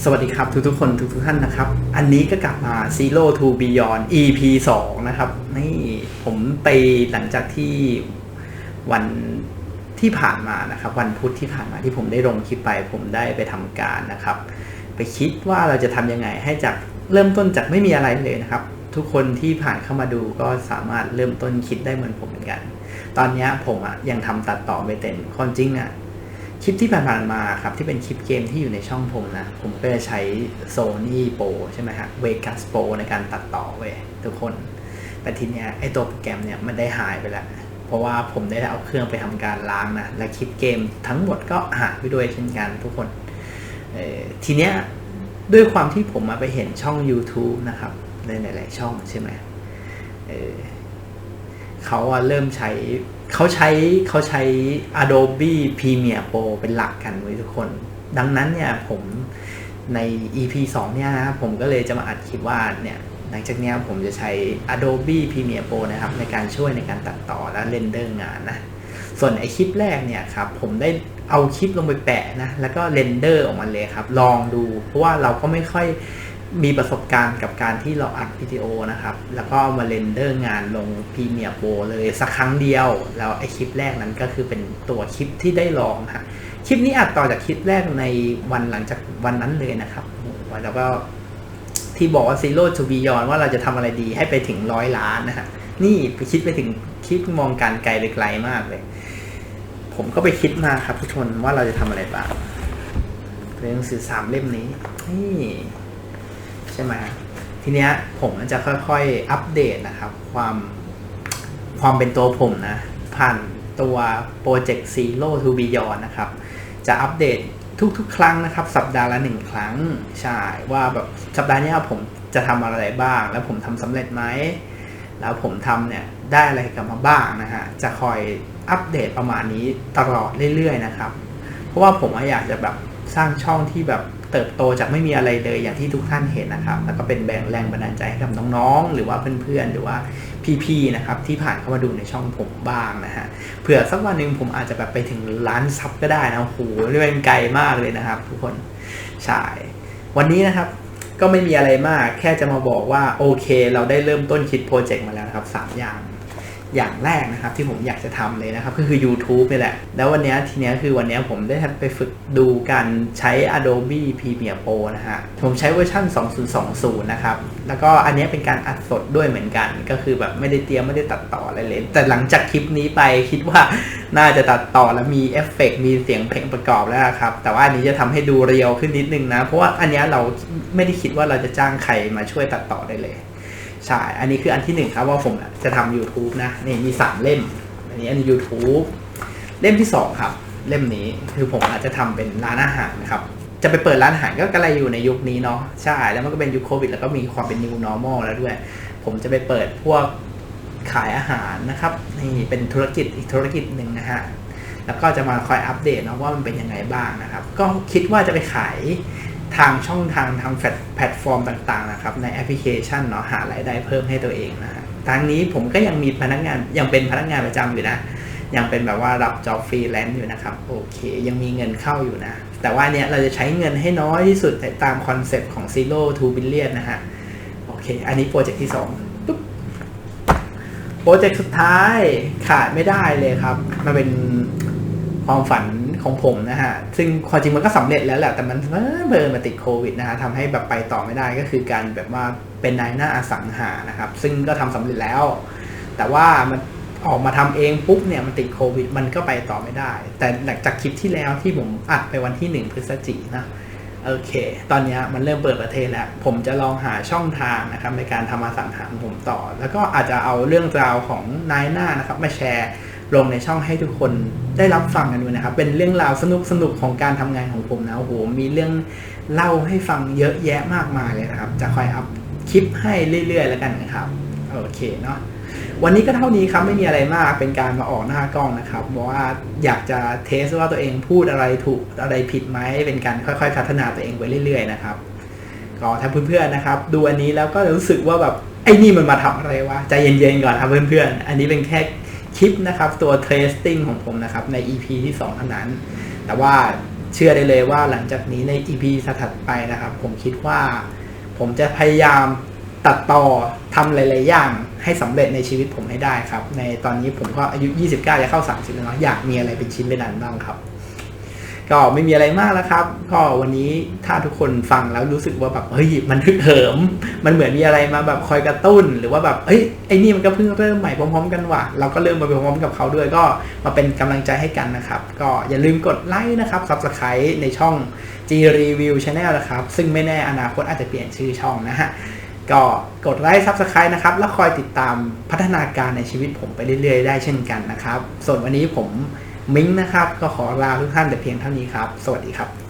สวัสดีครับทุกทุกคนทุกทุกท่านนะครับ อันนี้ก็กลับมา Zero to Beyond EP 2 นะครับ นี่ผมไปหลังจากที่วันที่ผ่านมานะครับ วันพุธที่ผ่านมาที่ผมได้ลงคลิปไป ผมได้ไปทำการนะครับ ไปคิดว่าเราจะทำยังไงให้จากเริ่มต้นจากไม่มีอะไรเลยนะครับ ทุกคนที่ผ่านเข้ามาดูก็สามารถเริ่มต้นคิดได้เหมือนผมเหมือนกัน ตอนนี้ผมอะยังทำตัดต่อไม่เต็มความจริงอะ คลิปที่ผ่านๆมาครับ ที่เป็นคลิปเกมที่อยู่ในช่องผมนะ ผมก็จะใช้ Sony Pro ใช่ไหมฮะ Vegas Pro ในการตัดต่อเว้ยทุกคน แต่ทีเนี้ยไอตัวโปรแกรมเนี่ยมันได้หายไปแล้ว เพราะว่าผมได้เอาเครื่องไปทำการล้างนะ และคลิปเกมทั้งหมดก็หายไปด้วยเช่นกันทุกคนทีเนี้ยด้วยความที่ผมมาไปเห็นช่อง YouTube นะครับในหลาย ๆ ช่องใช่ไหมเเขาเริ่มใช้ เขาใช้เขาใช้ Adobe Premiere Pro เป็นหลักกันไว้ยทุกคน ดังนั้นเนี่ยผมใน EP 2 เนี่ยนะครับผมก็เลยจะมาอัดคลิปว่าเนี่ยหลังจากนี้ผมจะใช้ Adobe Premiere Pro นะครับในการช่วยในการตัดต่อและเรนเดอร์งานนะ ส่วนไอคลิปแรกเนี่ยครับผมได้เอาคลิปลงไปแปะนะ แล้วก็เรนเดอร์ออกมาเลยครับ ลองดูเพราะว่าเราก็ไม่ค่อย มีประสบการณ์กับการที่เราอัดวิดีโอนะครับ แล้วก็มาเรนเดอร์งานลง Premiere Pro เลยสักครั้งเดียว แล้วไอคลิปแรกนั้นก็คือเป็นตัวคลิปที่ได้ลองฮะคลิปนี้อัดต่อจากคลิปแรกในวันหลังจากวันนั้นเลยนะครับแล้วก็ที่บอกว่า Zero to Beyond ว่าเราจะทำอะไรดีให้ไปถึงร้อยล้านนะฮะ นี่ไปคิดไปถึงคิดมองการไกลไปไกลมากเลย ผมก็ไปคิดมาครับทุกคนว่าเราจะทำอะไรบ้างในหนังสือสามเล่มนี้นี่ ใช่ไหมทีเนี้ยผมจะค่อยๆอัปเดตนะครับ ความความเป็นตัวผมนะ ผ่านตัวโปรเจกต์ Zero to Beyond นะครับ จะอัปเดตทุกๆ ครั้งนะครับ สัปดาห์ละหนึ่งครั้ง ใช่ ว่าแบบสัปดาห์นี้ผมจะทำอะไรบ้าง แล้วผมทำสำเร็จไหม แล้วผมทำเนี่ยได้อะไรกลับมาบ้างนะฮะ จะคอยอัปเดตประมาณนี้ตลอดเรื่อยๆ นะครับ เพราะว่าผมอยากจะแบบ สร้างช่องที่แบบเติบโตจากไม่มีอะไรเลยอย่างที่ทุกท่านเห็นนะครับ แล้วก็เป็นแรงแรงบันดาลใจให้กับน้องๆ หรือว่าเพื่อนๆ หรือว่าพี่ๆ นะครับที่ผ่านเข้ามาดูในช่องผมบ้างนะฮะ เผื่อสักวันหนึ่งผมอาจจะแบบไปถึงล้านซับก็ได้นะโอ้โหเรื่องไกลมากเลยนะครับ ทุกคน ใช่ วันนี้นะครับก็ไม่มีอะไรมาก แค่จะมาบอกว่าโอเค เราได้เริ่มต้นคิดโปรเจกต์มาแล้วนะครับสามอย่าง อย่างแรกนะครับที่ผมอยากจะทำเลยนะครับก็คือ YouTube นี่แหละ แล้ววันนี้ทีเนี้ยคือวันนี้ผมได้ไปฝึกดูการใช้ Adobe Premiere Pro นะฮะ ผมใช้เวอร์ชัน2020 นะครับ แล้วก็อันนี้เป็นการอัดสดด้วยเหมือนกัน ก็คือแบบไม่ได้เตรียมไม่ได้ตัดต่ออะไรเลย แต่หลังจากคลิปนี้ไปคิดว่าน่าจะตัดต่อแล้วมีเอฟเฟกต์มีเสียงเพลงประกอบแล้วครับ แต่ว่าอันนี้จะทำให้ดูเรียวขึ้นนิดนึงนะ เพราะว่าอันนี้เราไม่ได้คิดว่าเราจะจ้างใครมาช่วยตัดต่อได้เลย ใช่ อันนี้คืออันที่หนึ่งครับว่าผมจะทำ YouTube นะ นี่มีสามเล่ม อันนี้อันนี้ YouTube เล่มที่สองครับ เล่มนี้คือผมอาจจะทำเป็นร้านอาหารนะครับ จะไปเปิดร้านอาหารก็กระไรอยู่ในยุคนี้เนาะ ใช่ แล้วมันก็เป็นยุคโควิด แล้วก็มีความเป็น new normal แล้วด้วย ผมจะไปเปิดพวกขายอาหารนะครับ นี่เป็นธุรกิจอีกธุรกิจหนึ่งนะฮะ แล้วก็จะมาคอยอัปเดตเนาะว่ามันเป็นยังไงบ้างนะครับ ก็คิดว่าจะไปขาย ทางช่องทางทางแพลตฟอร์มต่างๆนะครับในแอปพลิเคชันเนาะหารายได้เพิ่มให้ตัวเองนะฮะทางนี้ผมก็ยังมีพนักงานยังเป็นพนักงานประจำอยู่นะ ยังเป็นแบบว่ารับจ็อบฟรีแลนซ์อยู่นะครับโอเค ยังมีเงินเข้าอยู่นะ แต่ว่าเนี้ยเราจะใช้เงินให้น้อยที่สุดตามคอนเซปต์ของ Zero to Billion นะฮะโอเค อันนี้โปรเจกต์ที่สองปุ๊บโปรเจกต์สุดท้ายขาดไม่ได้เลยครับ มันเป็นความฝัน ของผมนะฮะ ซึ่งความจริงมันก็สำเร็จแล้วแหละ แต่มันเบอร์มาติดโควิดนะฮะทำให้แบบไปต่อไม่ได้ก็คือการแบบว่าเป็นนายหน้าอสังหานะครับ ซึ่งก็ทำสำเร็จแล้ว แต่ว่ามันออกมาทำเองปุ๊บเนี่ยมันติดโควิด มันก็ไปต่อไม่ได้ แต่หลังจากคลิปที่แล้วที่ผมอัดไปวันที่หนึ่งพฤศจิกายนนะโอเค ตอนนี้มันเริ่มเปิดประเทศแล้ว ผมจะลองหาช่องทางนะครับในการทำอสังหาของผมต่อ แล้วก็อาจจะเอาเรื่องราวของนายหน้านะครับมาแชร์ ลงในช่องให้ทุกคนได้รับฟังกันด้วยนะครับ เป็นเรื่องราวสนุกสนุกของการทำงานของผมนะโอ้โหมีเรื่องเล่าให้ฟังเยอะแยะมากมายเลยนะครับ จะคอยอัพคลิปให้เรื่อยๆ แล้วกันนะครับโอเคเนาะวันนี้ก็เท่านี้ครับไม่มีอะไรมากเป็นการมาออกหน้ากล้องนะครับบอกว่าอยากจะเทสว่าตัวเองพูดอะไรถูกอะไรผิดไหมเป็นการค่อยๆ พัฒนาตัวเองไปเรื่อยๆนะครับก็ถ้าเพื่อนๆนะครับ ดูอันนี้แล้วก็รู้สึกว่าแบบไอ้นี่มันมาทำอะไรวะใจเย็นๆก่อนครับเพื่อนๆ อันนี้เป็นแค่ คลิปนะครับตัว testing ของผมนะครับใน EP ที่2เท่านั้น แต่ว่าเชื่อได้เลยว่าหลังจากนี้ใน EP ถัดไปนะครับ ผมคิดว่า ผมจะพยายามตัดต่อทำหลายๆอย่างให้สำเร็จในชีวิตผมให้ได้ครับ ในตอนนี้ผมก็อายุ 29จะเข้า 30 แล้วเนาะอยากมีอะไรเป็นชิ้นเป็นอันบ้างครับ ก็ไม่มีอะไรมากแล้วครับ ก็วันนี้ถ้าทุกคนฟังแล้วรู้สึกว่าแบบเฮ้ยมันฮึกเหิม มันเหมือนมีอะไรมาแบบคอยกระตุ้น หรือว่าแบบเอ้ยไอ้นี่มันก็เพิ่งเริ่มใหม่พร้อมๆกันว่ะเราก็เริ่มมาพร้อมๆกับเขาด้วยก็มาเป็นกำลังใจให้กันนะครับ ก็อย่าลืมกดไลค์นะครับ Subscribe ในช่อง G Review Channel นะครับ ซึ่งไม่แน่อนาคตอาจจะเปลี่ยนชื่อช่องนะฮะก็กดไลค์ Subscribe นะครับ แล้วคอยติดตามพัฒนาการในชีวิตผมไปเรื่อยๆ ได้เช่นกันนะครับ ส่วนวันนี้ผม มิ้งนะครับ ก็ขอลาทุกท่านแต่เพียงเท่านี้ครับ สวัสดีครับ